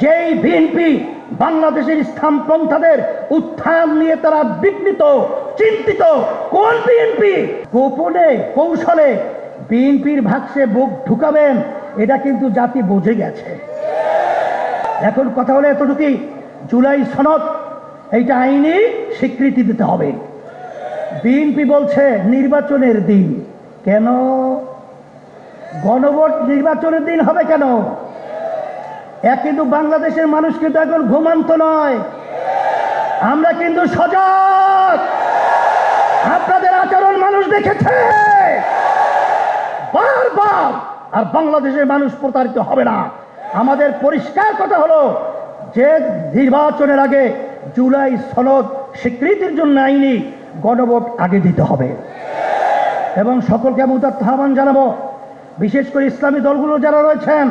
যেই বিএনপি বাংলাদেশের ইসলাম পন্থাদের উত্থান নিয়ে তারা বিঘ্নিত, চিন্তিত, কোন বিএনপি গোপনে, কৌশলে বিএনপির ভাগসে বুক ঢুকাবেন, এটা কিন্তু জাতি বুঝে গেছে। এখন কথা হলো এতটুকুই, জুলাই সনদ, এইটা আইনি স্বীকৃতি দিতে হবে। বিএনপি বলছে নির্বাচনের দিন। কেন? গণভোট নির্বাচনের দিন হবে কেন? এক কিন্তু বাংলাদেশের মানুষ কিন্তু এখন ঘুমান্ত নয়। আমরা কিন্তু সজাগ। আপনাদের আচরণ মানুষ দেখেছে। বারবার। আর বাংলাদেশের মানুষ প্রতারিত হবে না। আমাদের পরিষ্কার কথা হলো যে নির্বাচনের আগে জুলাই সনদ স্বীকৃতির জন্য আইনি গণভোট আগে দিতে হবে। এবং সকলকে আমি উদাত্ত আহ্বান জানাব। বিশেষ করে ইসলামী দলগুলো যারা রয়েছেন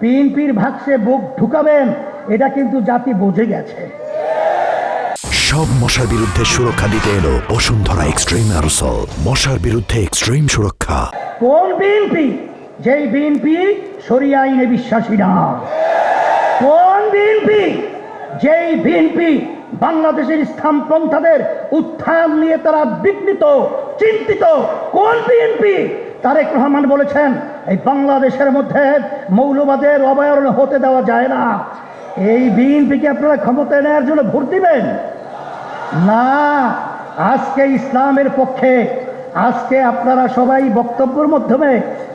বিএনপির ভাগসে বুক ঢুকাবেন এটা কিন্তু জাতি বুঝে গেছে। সব মশার বিরুদ্ধে সুরক্ষা দিতে এলো বসুন্ধরা এক্সট্রিম অ্যারোসল। মশার বিরুদ্ধে এক্সট্রিম সুরক্ষা। কোন বিএনপি? যেই বিএনপি সরিয়ে আইনে বিশ্বাসী না। কোন বিএনপি? যেই বিএনপি বাংলাদেশের ইসলাম পন্থাদের উত্থান নিয়ে তারা বিঘ্নিত চিন্তিত কোন বিএনপি? তারেক রহমান বলেছেন, এই বাংলাদেশের মধ্যে মৌলবাদের অবয়রণ হতে দেওয়া যায় না। এই বিএনপিকে আপনারা ক্ষমতায় নেওয়ার জন্য ভোট দিবেন। না, আজকে ইসলামের পক্ষে, আজকে আপনারা সবাই বক্তব্যের মাধ্যমে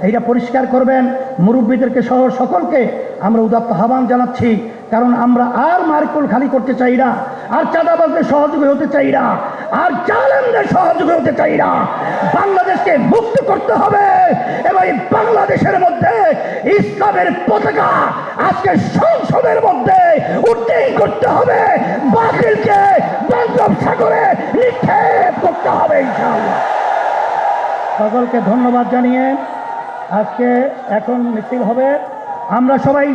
এইটা পরিষ্কার করবেন। মুরব্বীদেরকে সহ সকলকে আমরা উদাত্ত আহ্বান জানাচ্ছি, কারণ আমরা আর মার্কুল খালি করতে চাই না, আর চাঁদাবাজদের সহযোগী হতে চাই না। আর জালেমদের সহযোগী হতে চাই না। বাংলাদেশকে মুক্ত করতে হবে। এবং বাংলাদেশের মধ্যে ইসলামের পতাকা আজকে সংসদের মধ্যে উত্তীর্ণ করতে হবে। বাতিলকে বঙ্গোপসাগরে নিক্ষেপ করতে হবে সকলকে ধন্যবাদ জানিয়ে আজকে এখন মিছিল হবে। আমরা সবাই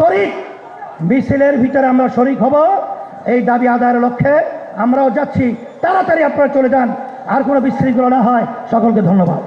তরিক মিছিলের ভিতরে আমরা শরিক হব। এই দাবি আদায়ের লক্ষ্যে আমরাও যাচ্ছি। তাড়াতাড়ি আপনারা চলে যান। আর কোনো বিশৃঙ্খলা না হয়। সকলকে ধন্যবাদ।